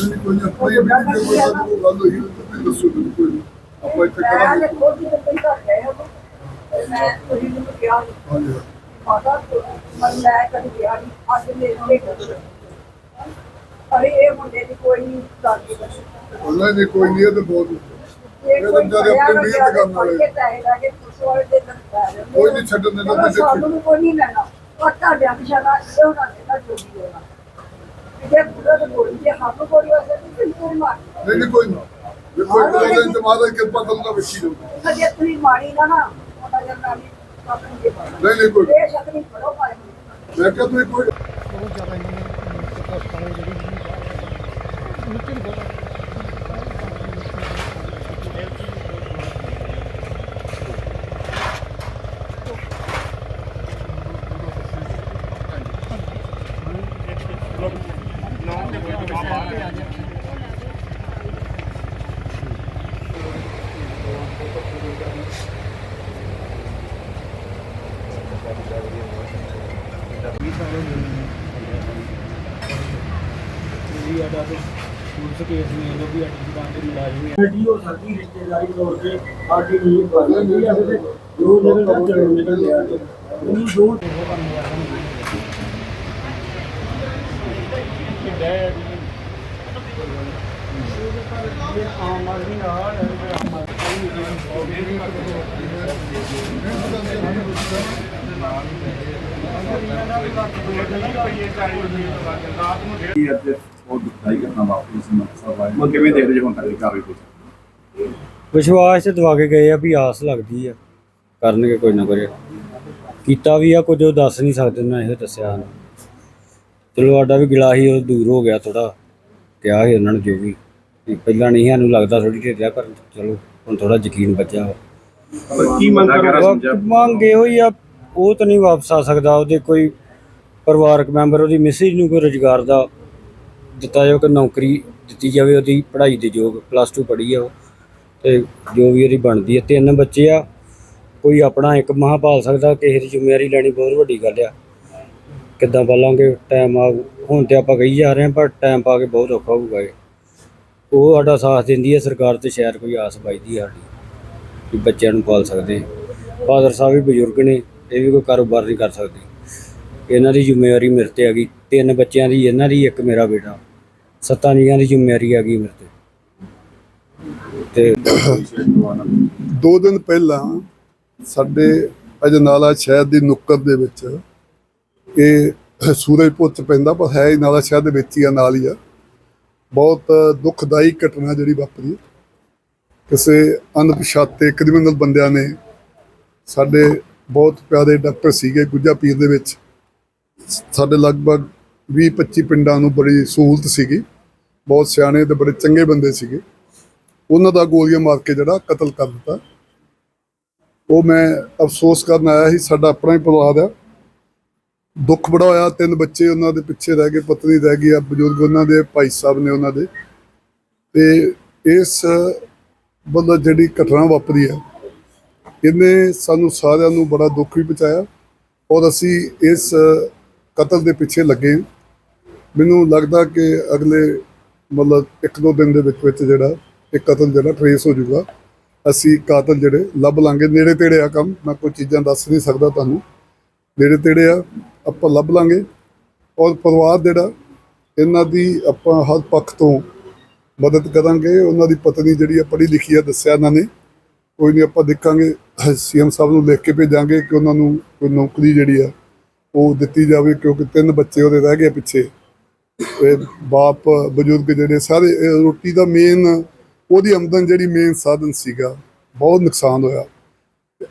ਨਹੀਂ ਕੋਈ ਨਾ ਕੋਈ ਵੀ ਨਹੀਂ ਕੋਈ ਗੱਲ ਹੋਈ ਤਾਂ ਤੁਸੀਂ ਦੱਸੋ ਮੈਨੂੰ ਕੋਈ ਨਹੀਂ। ਆਪਾਂ ਇੱਥੇ ਕਰਾਂਗੇ ਹਾਂਜੀ ਅਰੇ ਇਹ ਮੁੰਡੇ ਦੀ ਕੋਈ ਨਹੀਂ ਕਰਦੀ ਬਸ ਉਹਨਾਂ ਨੇ ਕੋਈ ਨਹੀਂ ਇਹ ਤਾਂ ਬਹੁਤ ਇਹ ਇਹ ਤਾਂ ਕੋਈ ਵਿਚਾਰੇ ਆਪਣੀ ਮਿਹਨਤ ਕਰਨ ਵਾਲੇ। ਕੋਈ ਨਹੀਂ ਛੱਡਣ ਦਿੰਦਾ ਤਾਂ ਸਾਨੂੰ ਦੇਖੀ ਨੂੰ ਕੋਈ ਨਹੀਂ ਲੈਣਾ ਪਰ ਤੁਹਾਡੇ ਅਕਸ਼ਰਾਂ ਇਹ ਉਹਨਾਂ ਦੇ ਨਾਲ ਜੋੜੀ ਹੋਣਾ। ਜੇ ਪੂਰਾ ਤਾਂ ਬੋਲੀ ਜੇ ਹੱਥ ਬੋਲੀ ਵਾਸਤੇ ਤੁਸੀਂ ਕੋਈ ਮਾਰ ਨਹੀਂ ਨਹੀਂ ਕੋਈ ਨਾ। ਜੇ ਕੋਈ ਕੋਈ ਨਹੀਂ ਮਾਰਾ ਕਿਰਪਾ ਕਰੂਗਾ ਵੇਖੀ ਜਾਊਗਾ ਜੇ ਤੁਸੀਂ ਮਾਰੀ ਨਾ ਨਾ ਉਹਨਾਂ ਦੇ ਨਾਲ ਹੀ ਆਪਣੀ ਦੇ ਪਾਣਾ ਨਹੀਂ ਨਹੀਂ ਕੋਈ ਇਹ ਸ਼ਕਲ ਨਹੀਂ ਪੜੋ ਪਾਏ ਮੈਂ ਕਿਹਾ ਤੁਸੀਂ ਕੋਈ ਵੀ ਸਾਡਾ ਤੇ ਪੁਲਿਸ ਕੇਸ ਨਹੀਂ ਜੋ ਵੀ ਸਾਡੀ ਦੁਕਾਨ ਤੇ ਮੁਲਾਜ਼ਮ ਹੈ ਗੱਡੀ ਹੋ ਸਕਦੀ ਰਿਸ਼ਤੇਦਾਰੀ ਤੌਰ ਤੇ ਸਾਡੀ ਨਹੀਂ ਬਣਦੀ ਹੈ ਤੇ ਜੋ ਜਿਹੜੇ ਲੋਕ ਨਿਕਲ ਲਿਆ ਤੇ ਇਹ ਆਮ ਆਦਮੀ ਨਾਲ ਆਮ ਆਦਮੀ ਕੀ ਅੱਜ ਉਹ ਦੁਖਦਾਈ ਘਟਨਾ ਵਾਪਰੀ ਸੀ ਮਕਸਦ ਆਇਆ ਉਹ ਕਿਵੇਂ ਦੇਖ ਹੋ ਹੁਣ ਤੱਕ ਦੀ ਕਾਰਵਾਈ ਕੋਈ ਵਿਸ਼ਵਾਸ ਤੇ ਦਵਾ ਕੇ ਗਏ ਆ ਵੀ ਆਸ ਲੱਗਦੀ ਆ, ਕਰਨਗੇ ਕੋਈ ਨਾ ਕੋਈ। ਕੀਤਾ ਵੀ ਆ, ਕੁਝ ਉਹ ਦੱਸ ਨਹੀਂ ਸਕਦੇ, ਨਾ ਇਹ ਦੱਸਿਆ ਸਾਨੂੰ। ਚਲੋ ਸਾਡਾ ਵੀ ਗਿਲਾ ਸੀ ਉਹ ਦੂਰ ਹੋ ਗਿਆ ਥੋੜਾ ਕਿਹਾ ਸੀ ਉਹਨਾਂ ਨੇ ਜੋ ਵੀ। ਵੀ ਪਹਿਲਾਂ ਨਹੀਂ ਸਾਨੂੰ ਲੱਗਦਾ ਥੋੜੀ ਢੇਰਿਆ ਪਰ ਚਲੋ ਹੁਣ ਥੋੜਾ ਯਕੀਨ ਬਚਿਆ ਵਾ। ਪਰ ਕੀ ਮੰਗ ਕਰ ਸਮਝਿਆ? ਵਕਤ ਮੰਗ ਇਹੋ ਹੀ ਆ ਉਹ ਤਾਂ ਨਹੀਂ ਵਾਪਸ ਆ ਸਕਦਾ। ਉਹਦੇ ਕੋਈ ਪਰਿਵਾਰਕ ਮੈਂਬਰ ਉਹਦੀ ਮਿਸਿਸ ਨੂੰ ਕੋਈ ਰੁਜ਼ਗਾਰ ਦਾ ਦਿੱਤਾ ਜਾਵੇ ਕੋਈ ਨੌਕਰੀ ਦਿੱਤੀ ਜਾਵੇ ਉਹਦੀ ਪੜ੍ਹਾਈ ਦੇ ਯੋਗ ਪਲੱਸ 2 ਪੜ੍ਹੀ ਆ ਉਹ। ਤੇ ਜੋ ਵੀ ਉਹਦੀ ਬਣਦੀ ਹੈ ਤਿੰਨ ਬੱਚੇ ਆ ਕੋਈ ਆਪਣਾ ਇੱਕ ਮਹਾਂ ਪਾਲ ਸਕਦਾ ਕਿਸੇ ਦੀ ਜ਼ਿੰਮੇਵਾਰੀ ਲੈਣੀ ਬਹੁਤ ਵੱਡੀ ਗੱਲ ਆ। ਕਿੱਦਾਂ ਪਾਲਾਂਗੇ ਟਾਈਮ ਆ, ਹੁਣ ਤੇ ਆਪਾਂ ਕਹੀ ਜਾ ਰਹੇ ਹਾਂ, ਪਰ ਟਾਈਮ ਪਾ ਕੇ ਬਹੁਤ ਔਖਾ ਹੋਊਗਾ ਇਹ। ਉਹ ਸਾਡਾ ਸਾਥ ਦਿੰਦੀ ਹੈ, ਸਰਕਾਰ ਤੇ ਸ਼ਹਿਰ ਕੋਈ ਆਸ ਬਾਈਦੀ ਆ ਸਾਡੀ ਕਿ ਬੱਚਿਆਂ ਨੂੰ ਪਾਲ ਸਕਦੇ। ਫਾਦਰ ਸਾਹਿਬ ਵੀ ਬਜ਼ੁਰਗ ਨੇ, ਇਹ ਵੀ ਕੋਈ ਕਾਰੋਬਾਰ ਨਹੀਂ ਕਰ ਸਕਦੇ। ਇਹਨਾਂ ਦੀ ਜ਼ਿੰਮੇਵਾਰੀ ਮੇਰੇ ਤੇ ਹੈਗੀ ਤਿੰਨ ਬੱਚਿਆਂ ਦੀ, ਇਹਨਾਂ ਦੀ, ਇੱਕ ਮੇਰਾ ਬੇਟਾ। ਸੱਤਾਂ ਜੀਆਂ ਦੀ ਜ਼ਿੰਮੇਵਾਰੀ ਹੈਗੀ ਮੇਰੇ ਤੇ। ਤੇ ਦੋ ਦਿਨ ਪਹਿਲਾਂ ਸਾਡੇ ਅਜਨਾਲਾ ਸ਼ਹਿਰ ਦੀ ਨੁੱਕਰ ਦੇ ਵਿੱਚ ਇਹ ਸੂਰਜਪੁਰ ਚ ਪੈਂਦਾ, ਪਰ ਹੈ ਹੀ ਨਾਲਾ ਸ਼ਹਿਰ ਦੇ ਵਿੱਚ ਹੀ ਆ, ਨਾਲ ਹੀ ਆ। ਬਹੁਤ ਦੁਖਦਾਈ ਘਟਨਾ ਜਿਹੜੀ ਵਾਪਰੀ ਕਿਸੇ ਅਣਪਛਾਤੇ, ਕ੍ਰਿਮੀਨਲ ਬੰਦਿਆਂ ਨੇ ਸਾਡੇ ਬਹੁਤ ਪਿਆਰੇ ਡਾਕਟਰ ਸੀਗੇ ਗੁੱਜਾ ਪੀਰ ਦੇ ਵਿੱਚ। ਸਾਡੇ ਲਗਭਗ 20 25 ਪਿੰਡਾਂ ਨੂੰ ਬੜੀ ਸਹੂਲਤ ਸੀਗੀ। ਬਹੁਤ ਸਿਆਣੇ ਤੇ ਬੜੇ ਚੰਗੇ ਬੰਦੇ ਸੀਗੇ। ਉਹਨਾਂ ਦਾ ਗੋਲੀਆਂ ਮਾਰ ਕੇ ਜਿਹੜਾ ਕਤਲ ਕਰ ਦਿੱਤਾ। ਉਹ ਮੈਂ ਅਫਸੋਸ ਕਰਨ ਆਇਆ ਸੀ, ਸਾਡਾ ਆਪਣਾ ਹੀ ਪਰਿਵਾਰ ਹੈ ਦੁੱਖ ਬੜਾ ਹੋਇਆ, ਤਿੰਨ ਬੱਚੇ ਉਹਨਾਂ ਦੇ ਪਿੱਛੇ ਰਹਿ ਗਏ, ਪਤਨੀ ਰਹਿ ਗਈ, ਆ ਬਜ਼ੁਰਗ ਉਹਨਾਂ ਦੇ, ਭਾਈ ਸਾਹਿਬ ਨੇ ਉਹਨਾਂ ਦੇ। ਤੇ ਇਸ ਬੰਦਾ ਜਿਹੜੀ ਘਟਨਾ ਵਾਪਰੀ ਆ ਇਹਨੇ ਸਾਨੂੰ ਸਾਰਿਆਂ ਨੂੰ ਬੜਾ ਦੁੱਖ ਵੀ ਪਹੁੰਚਾਇਆ ਔਰ ਅਸੀਂ ਇਸ ਕਤਲ ਦੇ ਪਿੱਛੇ ਲੱਗੇ ਹਾਂ। ਮੈਨੂੰ ਲੱਗਦਾ ਕਿ ਅਗਲੇ ਮਤਲਬ ਇੱਕ ਦੋ ਦਿਨ ਦੇ ਵਿੱਚ ਵਿੱਚ ਜਿਹੜਾ ਇਹ ਕਤਲ ਜਿਹੜਾ ਟਰੇਸ ਹੋ ਜਾਊਗਾ, ਅਸੀਂ ਕਾਤਲ ਜਿਹੜੇ ਲੱਭ ਲਾਂਗੇ। ਨੇੜੇ ਤੇੜੇ ਆ ਕੰਮ, ਮੈਂ ਕੋਈ ਚੀਜ਼ਾਂ ਦੱਸ ਨਹੀਂ ਸਕਦਾ ਤੁਹਾਨੂੰ। ਨੇੜੇ ਤੇੜੇ ਆ। ਆਪਾਂ ਲੱਭ ਲਾਂਗੇ। ਔਰ ਪਰਿਵਾਰ ਜਿਹੜਾ, ਇਹਨਾਂ ਦੀ ਆਪਾਂ ਹਰ ਪੱਖ ਤੋਂ ਮਦਦ ਕਰਾਂਗੇ। ਉਹਨਾਂ ਦੀ ਪਤਨੀ ਜਿਹੜੀ ਆ, ਪੜ੍ਹੀ ਲਿਖੀ ਆ, ਦੱਸਿਆ ਇਹਨਾਂ ਨੇ। ਕੋਈ ਨਹੀਂ ਆਪਾਂ ਦੇਖਾਂਗੇ, ਸੀਐਮ ਸਾਹਿਬ ਨੂੰ ਲਿਖ ਕੇ ਭੇਜਾਂਗੇ ਕਿ ਉਹਨਾਂ ਨੂੰ ਕੋਈ ਨੌਕਰੀ ਜਿਹੜੀ ਆ, ਉਹ ਦਿੱਤੀ ਜਾਵੇ, ਕਿਉਂਕਿ ਤਿੰਨ ਬੱਚੇ ਉਹਦੇ ਰਹਿ ਗਏ ਪਿੱਛੇ। ਤੇ ਬਾਪ, ਬਜ਼ੁਰਗ ਜਿਹੜੇ ਸਾਰੇ ਰੋਟੀ ਦਾ ਮੇਨ ਉਹਦੀ ਆਮਦਨ ਜਿਹੜੀ ਮੇਨ ਸਾਧਨ ਸੀਗਾ, ਬਹੁਤ ਨੁਕਸਾਨ ਹੋਇਆ।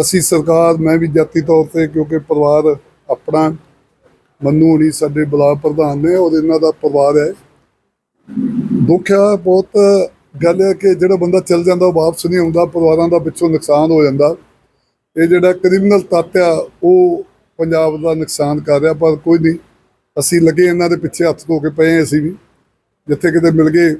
ਅਸੀਂ ਸਰਕਾਰ, ਮੈਂ ਵੀ ਜਾਤੀ ਤੌਰ ਤੇ, ਕਿਉਂਕਿ ਪਰਿਵਾਰ ਆਪਣਾ ਮੰਨੂ ਹੋਣੀ ਸਾਡੇ ਬਲਾਕ ਪ੍ਰਧਾਨ ਨੇ, ਔਰ ਇਹਨਾਂ ਦਾ ਪਰਿਵਾਰ ਹੈ। ਦੁੱਖ ਹੈ ਬਹੁਤ ਗੱਲ ਹੈ ਕਿ ਜਿਹੜਾ ਬੰਦਾ ਚੱਲ ਜਾਂਦਾ, ਉਹ ਵਾਪਸ ਨਹੀਂ ਆਉਂਦਾ, ਪਰਿਵਾਰਾਂ ਦਾ ਪਿੱਛੋਂ ਨੁਕਸਾਨ ਹੋ ਜਾਂਦਾ। ਇਹ ਜਿਹੜਾ ਕ੍ਰਿਮੀਨਲ ਤੱਤ ਆ, ਉਹ ਪੰਜਾਬ ਦਾ ਨੁਕਸਾਨ ਕਰ ਰਿਹਾ, ਪਰ ਕੋਈ ਨਹੀਂ। ਅਸੀਂ ਲੱਗੇ ਇਹਨਾਂ ਦੇ ਪਿੱਛੇ ਹੱਥ ਧੋ ਕੇ ਪਏ ਅਸੀਂ ਵੀ। ਜਿੱਥੇ ਕਿਤੇ ਮਿਲ ਗਏ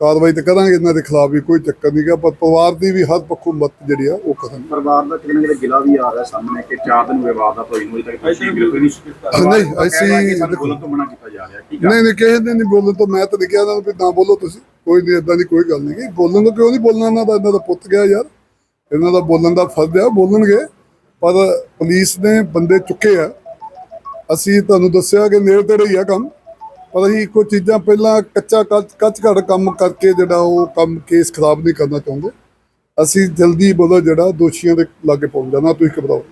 ਕਾਰਵਾਈ ਤਾਂ ਕਰਾਂਗੇ ਇਹਨਾਂ ਦੇ ਖਿਲਾਫ ਵੀ ਕੋਈ ਚੱਕਰ ਨਹੀਂ ਗਾ ਪਰ ਪਰਿਵਾਰ ਦੀ ਵੀ ਹਰ ਪੱਖੋਂ ਮਤ ਜਿਹੜੀ ਆ ਉਹ ਕਰਾਂਗੇ। ਪਰਿਵਾਰ ਦਾ ਕਿਤੇ ਨਾ ਕਿਤੇ ਗਿਲਾ ਵੀ ਆ ਰਿਹਾ ਸਾਹਮਣੇ ਕਿ ਚਾਰ ਦਿਨ ਵਿਵਾਦ ਦਾ ਹੋਈ ਨੂੰ ਤੱਕ ਤੁਸੀਂ ਬਿਲਕੁਲ ਨਹੀਂ ਨਹੀਂ, ਅਸੀਂ- ਬੋਲਣ ਤੋਂ ਮਨਾ ਕੀਤਾ ਜਾ ਰਿਹਾ ਕੀ ਕਰ ਨਹੀਂ ਨਹੀਂ ਕਿਸੇ ਨੇ ਨਹੀਂ ਬੋਲਣ ਤੋਂ ਮੈਂ ਤਾਂ ਨਹੀਂ ਕਿਹਾ ਇਹਨਾਂ ਨੂੰ ਵੀ ਨਾ ਬੋਲੋ ਤੁਸੀਂ ਕੋਈ ਨਹੀਂ ਇਦਾਂ ਦੀ ਕੋਈ ਗੱਲ ਨਹੀਂ ਗੀ। ਬੋਲਣ ਨੂੰ ਕਿਉਂ ਨਹੀਂ ਬੋਲਣਾ ਇਹਨਾਂ ਦਾ ਇਹਨਾਂ ਦਾ ਪੁੱਤ ਗਿਆ ਯਾਰ। ਇਹਨਾਂ ਦਾ ਬੋਲਣ ਦਾ ਫਰਜ਼ ਆ ਬੋਲਣਗੇ। ਪਰ ਪੁਲਿਸ ਨੇ ਬੰਦੇ ਚੁੱਕੇ ਆ। ਅਸੀਂ ਤੁਹਾਨੂੰ ਦੱਸਿਆ ਕਿ ਨੇੜੇ ਤੇੜੇ ਹੀ ਆ ਕੰਮ। ਪਰ ਅਸੀਂ ਕੋਈ ਚੀਜ਼ਾਂ ਪਹਿਲਾਂ ਕੱਚਾ ਕੱਚ ਕੱਚ ਘੜ ਕੰਮ ਕਰਕੇ ਜਿਹੜਾ ਉਹ ਕੰਮ ਕੇਸ ਖਰਾਬ ਨਹੀਂ ਕਰਨਾ ਚਾਹੁੰਦੇ। ਅਸੀਂ ਜਲਦੀ ਬੋਲੋ ਜਿਹੜਾ ਦੋਸ਼ੀਆਂ ਦੇ ਲਾਗੇ ਪਹੁੰਚ ਜਾਣਾ, ਤੁਸੀਂ ਘਬਰਾਓ।